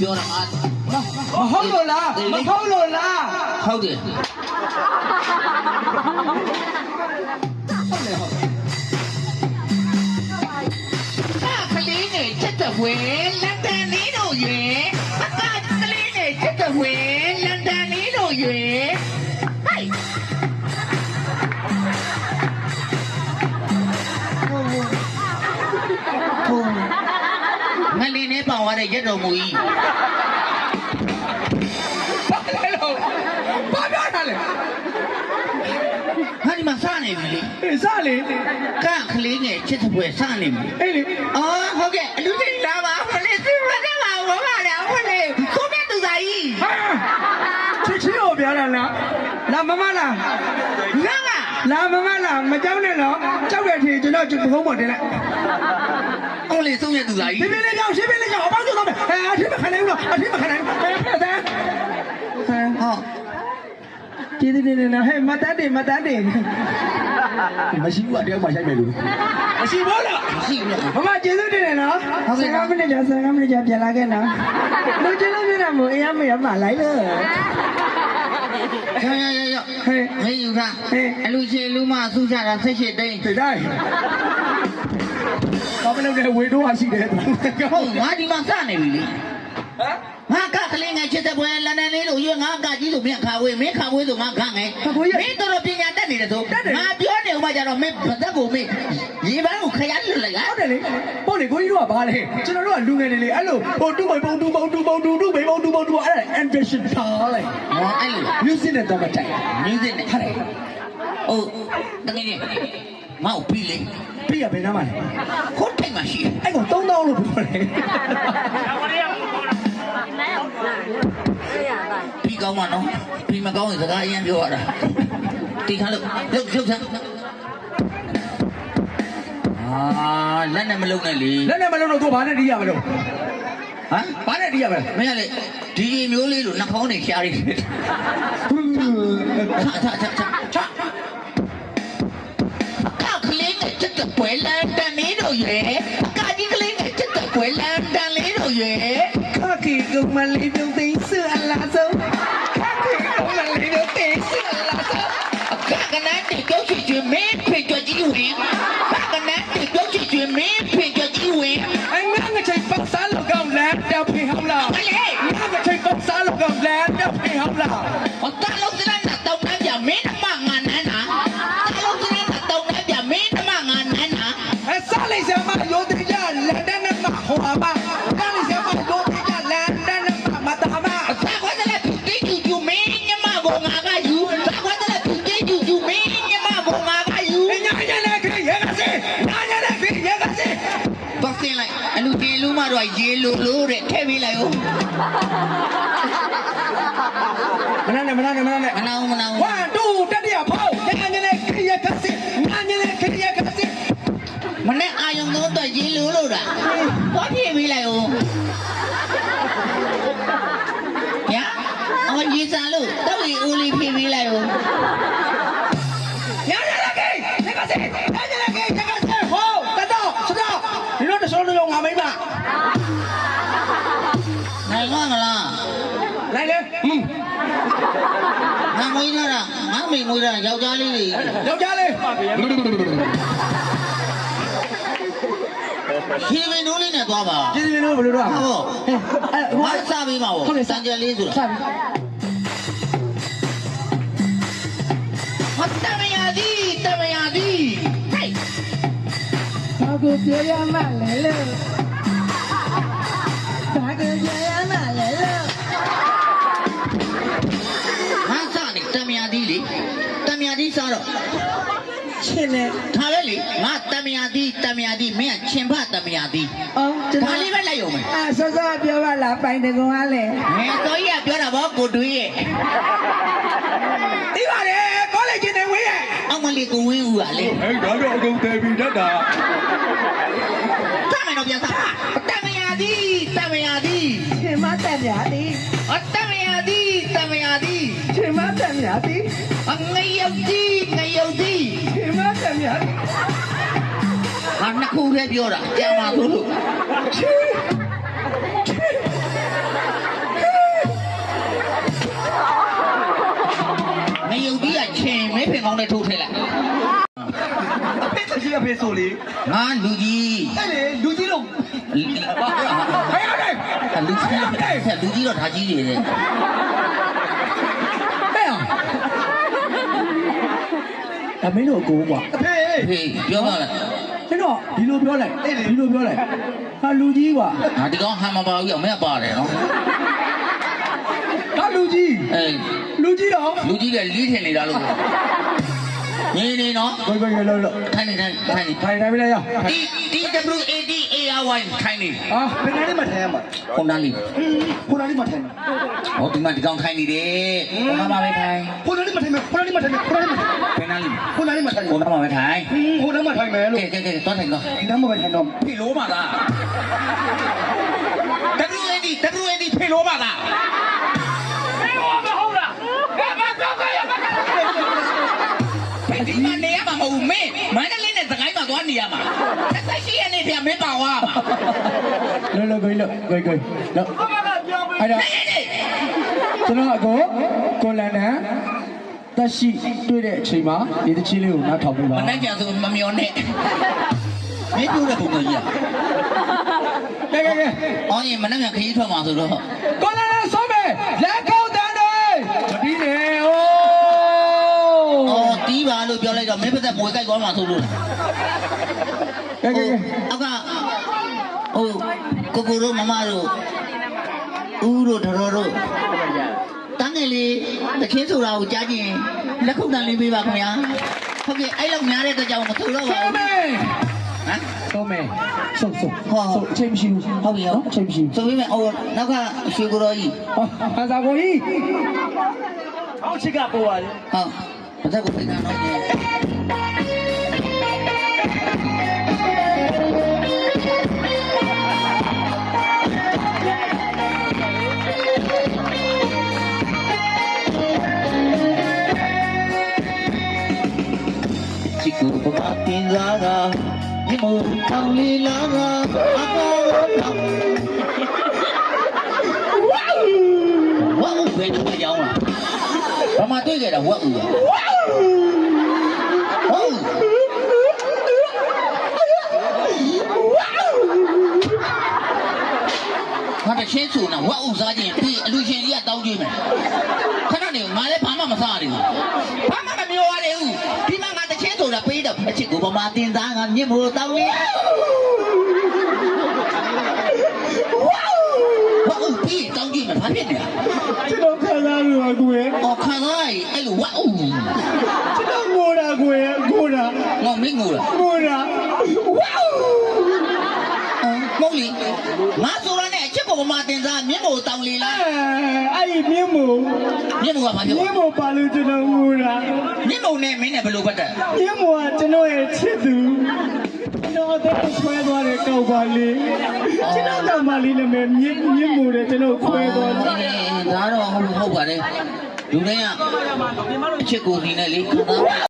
ပြောတာငါမဟုတ်လို့လားမဟုတ်လို့လားဟုတ်တယ်ကလေးငယ်ချက်တဲ့ဝဲလန်ဒန်လေးတို့ရွယ်အကကလေးငယ်ချက်တဲ့ဝဲလန်ဒန်လေးတို့ရွယ် တဲ့ရက်တော်မူကြီးဘာလဲလို့ဘာပြောတာလဲဟာဒီမှာစနေပြီလေအေးစလေကကလေးငယ်ချစ်တဲ့ပွဲစနေပြီအေးလေအော်ဟုတ်ကဲ့အလူစိတ်လာပါမလေးသူမကပါဘောပါလေဟုတ်လေကိုမြတ်သူသားကြီးဟာချစ်ချစ်ကိုပြောတာလားလာမမလားငါကလာမမလားမကြောက်နဲ့တော့ကြောက်တဲ့ทีကျွန်တော်ကျဘုံပေါ်တင်လိုက် အောင်လေဆုံးရသူသားပြကြီးပြလေးကြောက်ရှင်းပြလေးကြောက်အပေါင်းကျတော့မယ်အဲအထင်မခံနိုင်ဘူးအထင်မခံနိုင်ဘူးအဲဖက်သားဟမ်ဟောကျေးဇူးတင်နေနော်ဟဲ့မတတ်တယ်မတတ်တယ်မရှိဘူးအတယောက်မှရှိုက်မယ်လို့မရှိဘူးလားရှိပြီလားမမကျေးဇူးတင်နေနော်15မိနစ်ကြာ15မိနစ်ကြာပြန်လာခဲ့နော်လူကျေးဇူးတင်တာမို့အေးရမေးရမလိုက်လို့ရရရရဟဲ့ဟေးယူသားဟဲ့အလူချင်းလူမဆူကြတာဆက်ရှိတိန်သိတိုင်း ဘာမလုပ်လဲဝေတော့ရှိတယ်ဟုတ်ငါဒီမှာစနေပြီလေဟမ်ငါကကလေးငယ်ချစ်တဲ့ပွဲလန်ဒန်လေးလို့ရွေးငါကကြီးဆိုမြန်ခါဝေးမင်းခါဝေးဆိုငါခငယ်မင်းတော်တော်ပညာတတ်နေတယ်ဆိုငါပြောနေဦးမကြတော့မင်းဗသက်ကိုမင်းရေပန်းကိုခရလွတ်လိုက်ရဟုတ်တယ်လေပို့လေကိုကြီးတို့ကဘာလဲကျွန်တော်တို့ကလူငယ်နေလေအဲ့လိုဟိုတူပုံတူပုံတူပုံတူတူပိပုံတူပုံတူအဲ့ဒါ ambition ထားလိုက်ဟောအဲ့လို music နဲ့တော့မတိုင် music နဲ့ဟုတ်တယ်ဟုတ်တကယ်ကြီး ငါ့ကိုပြီးလေပြရဘယ်နားမှာလဲခိုးထိုင်မှာရှိတယ်အဲ့ကောင်3000လို့ပြောတယ်ပြီးကောင်းမှာနော်ပြီးမကောင်းရင်စကားအရင်ပြောရတာတီခါလို့ရုပ်ရုပ်ဆန်းအာလက်နဲ့မလုံနဲ့လေလက်နဲ့မလုံးတော့သူဘာနဲ့တီးရမလို့ဟမ်ဘာနဲ့တီးရမလဲမင်းကလေဒီမျိုးလေးလို့နှာခေါင်းနဲ့ရှားရတယ် ချာချာချာချာချာကလေးနဲ့ချက်တဲ့ပွဲလန်တန်လေးတို့ရဲ့ကာကြီးကလေးနဲ့ချက်တဲ့ပွဲလန်တန်လေးတို့ရဲ့ခါကီကုမလေးပြုံးသိမ်းဆအလားဆုံးခါကီကုမလေးပြုံးသိမ်းဆအလားဆုံးအခါကန အလူကျေလူမတော့ရေလိုလိုတဲ့ထည့်ပေးလိုက်ဦးမနာနဲ့မနာနဲ့မနာနဲ့မနာဘူးမနာဘူး1 2တတိယဖောက်ညာညာလည်းခရီးရကစေညာညာလည်းခရီးရကစေမနဲ့အာယုံတော့တော့ရေလိုလို့တာတော့ထည့်ပေးလိုက်ဦး ဟွန်းငါမွေးထားတာငါမိမွေးထားတာယောက်ျားလေးတွေယောက်ျားလေးဖြေပင်နိုးလေးနဲ့သွားပါကျေးဇူးတင်လို့ဘယ်လိုတော့ဟုတ်အဲ့ဟိုဘာစားပေးမှာဟုတ်ပေါ့တယ်စံကြယ်လေးဆိုတာစပြီဟတ်တမယာဒီတမယာဒီဟဲ့ဘာကိုပြောရမှလဲလို့ဘာကိုပြောရမှလဲလို့ တမယာဒီစားတော့ချင်းနဲ့ဒါပဲလေငါတမယာဒီတမယာဒီမင်းကချင်ဖတမယာဒီအော်ကျွန်ဒါတော်လေးပဲလိုက်ရုံပဲအာဆောဆောပြောပါလားပိုင်တကုံအားလဲငယ်တော့ရပြောတာပေါ့ကိုတွေးရဲ့ဒီပါတယ်ကောလိပ်ချင်းနေဝေးရဲ့အောက်မလေးကိုဝင်းဦးကလေအဲ့ဒါတော့အကုန်တယ်ပြီတတ်တာစားမယ်တော့ပြန်စားတမယာဒီတမယာဒီချင်း မတန်များသည်အတမယာသည်တမယာသည်ချိန်မတန်များသည်အငယုတ်သည်ငယုတ်သည်ချိန်မတန်များသည်ဟာနှစ်ခုတည်းပြောတာကြံပါဘူးလို့ငယုတ်ကြီးကချိန်မဲဖင်ကောင်းနဲ့ထိုးထည့်လိုက် ဖေဆိုလေငါလူကြီးအဲ့လေလူကြီးတော့ဟဲ့ရတယ်လူကြီးဆက်လူကြီးတော့ဒါကြီးနေတယ်ဟဲ့အောင်ဒါမင်းတို့ကိုကွာအဖေဟေးပြောပါလားမင်းတို့ဒီလိုပြောလိုက်ဒီလိုပြောလိုက်ဟာလူကြီးကွာငါဒီကောင်ဟမ်မပါဘူးအောင်မပါတယ်နော်ဒါလူကြီးအေးလူကြီးတော့လူကြီးကလီးထင်နေတာလို့ နေနေနော်ဘယ်ဘယ်လောလောထိုင်နေထိုင်ထိုင်နေထိုင်တိုင်းမလဲရ T T W A D A R Y ထိုင်နေအာဘယ်နဲ့မှထိုင်ရမှာခုနလေးခုနလေးမှထိုင်မှာဟောဒီမှာဒီကောင်ထိုင်နေတယ်ခုနမှာပဲထိုင်ခုနလေးမှထိုင်မှာခုနလေးမှထိုင်မှာခုနလေးမှဘယ်နာလေးခုနလေးမှထိုင်ခုနမှာမှာပဲထိုင်ခုနမှထိုင်မယ်လို့ကဲကဲကဲသွားထိုင်တော့ဒီနမ်းမပဲထိုင်တော့ဖေလို့ပါလား W A D W A D ဖေလို့ပါလား မှာမဟုတ်မင်းမန္တလေးနဲ့စကိုင်းမှာသွားနေရမှာသက်သက်ရှိရနေပြန်မင်းပါဝါမှာလောလောကိုလောကိုကိုလောအဲ့ဒါနေနေကျွန်တော်အကိုကိုလန်နန်တက်ရှိတွေ့တဲ့အချိန်မှာဒီတချင်းလေးကိုနားထောင်ပြပါမနိုင်ကြဆိုမမျောနဲ့မင်းပြောတဲ့ပုံစံကြီးอ่ะကဲကဲကဲအော်ရင်မနိုင်ကြခရီးထွက်မှာဆိုတော့ကိုလန်နန်ဆုံးမယ်လက်ကောက်တန်းတွေမပြီးနေ အိုးအော်တီးပါလို့ပြောလိုက်တော့မင်းပတ်သက်မွေကြိုက်သွားမှာဆိုလို့ကဲကဲကဲအောက်ကဟိုကိုကိုတို့မမတို့ဦးတို့တော်တော်တို့တန်းငယ်လေးတချင်းဆိုတာကိုကြားကြည့်ရင်လက်ခုပ်တန်လေးပေးပါခင်ဗျာဟုတ်ကဲ့အဲ့လောက်များတဲ့အတွက်ကြောင့်မထူတော့ပါဆုံးဘူးမယ်ဟမ်ဆုံးမယ်ဆုံးဆုံးဟောဆုံးအချိန်မရှိဘူးဟုတ်ပြီဟုတ်အချိန်မရှိဘူးဆိုပြီးမယ်အော်နောက်ကရွှေကိုတော်ကြီးဟောဟာသာကိုကြီးအောက်ချစ်ကပေါ်ပါလေဟုတ် ပတ်သက်ကိုဖိတ်တာတော့ချစ်ကိုပပတင်စားကဒီမို့တောင်း ဘာမှတွေ့ကြတာဝါဦးဟုတ်ဟာတချင်းစုနာဝါဦးစားခြင်းပြီးအလူရှင်ကြီးကတောင်းကြည့်မယ်ခဏနေငါလည်းဘာမှမစားရဘူးဘာမှမပြောရသေးဘူးဒီမှာငါတချင်းဆိုတာပေးတော့အချစ်ကိုပမာတင်သားကမြင့်မို့တောင်းလေးဝါဦးပြီးတောင်းကြည့်မယ်ဘာဖြစ်နေလဲကျွန်တော်ခံစားလို့ပါကိုယ် အော်ခံစားရအဲ့လိုဝါဦးကျွန်တော်ငိုတာကိုယ်ကိုတာငေါမင်းငိုလားငိုတာဝေါမဟုတ်လေငါဆိုရနဲ့အချစ်ကိုပမာတင်စားမြင့်မို့တောင်းလေးလားအဲ့ဒီမြင်းမို့မြင့်မို့ကဘာဖြစ်မြလဲင်းမို့ပါလို့ကျွန်တော်ငိုတာမြင့်မို့နဲ့မင်းနဲ့ဘယ်လိုပတ်သက်မြင်းမို့ကကျွန်တော်ရဲ့ချစ်သူကျွန်တော်တော့ခွဲသွားတဲ့ကောက်ပါလေးကျွန်တော်ကမလေးနဲ့မြင်းမြင်းမို့တဲ့ကျွန်တော်ခွဲသွားတယ်ဒါတော့ဟုတ်ဟုတ်ပါတယ် လူတိုင်းကအချစ်ကိုစီနဲ့လေခံစား